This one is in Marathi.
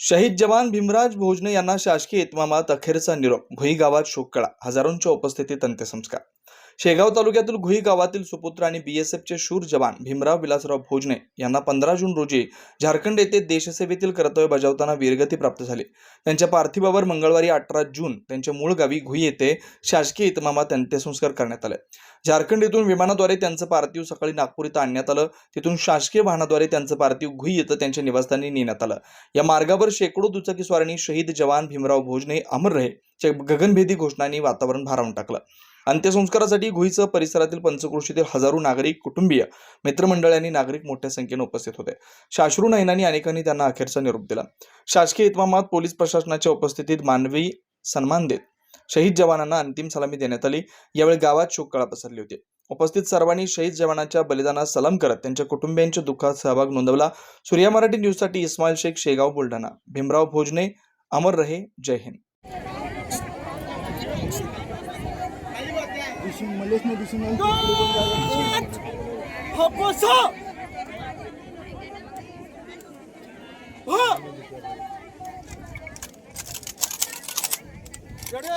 शहीद जवान भीमराज भोजने यांना शासकीय इतमामात अखेरचा निरोप. भुई गावात शोककळा. हजारोंच्या उपस्थितीत अंत्यसंस्कार. शेगाव तालुक्यातील घुई गावातील सुपुत्र आणि बीएसएफचे शूर जवान भीमराव विलासराव भोजने यांना पंधरा जून रोजी झारखंड येथे देशसेवेतील कर्तव्य बजावताना वीरगती प्राप्त झाली. त्यांच्या पार्थिवावर मंगळवारी अठरा जून त्यांच्या मूळ गावी घुई येथे शासकीय इतमामात अंत्यसंस्कार करण्यात आले. झारखंड येथून विमानाद्वारे त्यांचं पार्थिव सकाळी नागपूर इथं आणण्यात आलं. तिथून शासकीय वाहनाद्वारे त्यांचं पार्थिव घुई येथं त्यांच्या निवासस्थानी नेण्यात आलं. या मार्गावर शेकडो दुचाकीस्वारांनी शहीद जवान भीमराव भोजने अमर रहे गगनभेदी घोषणांनी वातावरण भारावून टाकलं. अंत्यसंस्कारासाठी घुईचं परिसरातील पंचक्रोशीतील हजारो नागरिक कुटुंबीय मित्रमंडळांनी नागरिक मोठ्या संख्येने उपस्थित होते. शाश्रू नयनांनी अनेकांनी त्यांना अखेरचा निरोप दिला. शासकीय इतमामात पोलीस प्रशासनाच्या उपस्थितीत मानवी सन्मान देत शहीद जवानांना अंतिम सलामी देण्यात आली. यावेळी गावात शोककळा पसरली होती. उपस्थित सर्वांनी शहीद जवानाच्या बलिदानास सलाम करत त्यांच्या कुटुंबियांच्या दुःखात सहभाग नोंदवला. सूर्या मराठी न्यूजसाठी इस्माईल शेख शेगाव बुलढाणा. भीमराव भोजने अमर रहे जय हिंद. दिसून मलेच नाही. दिसून आलं तिकडे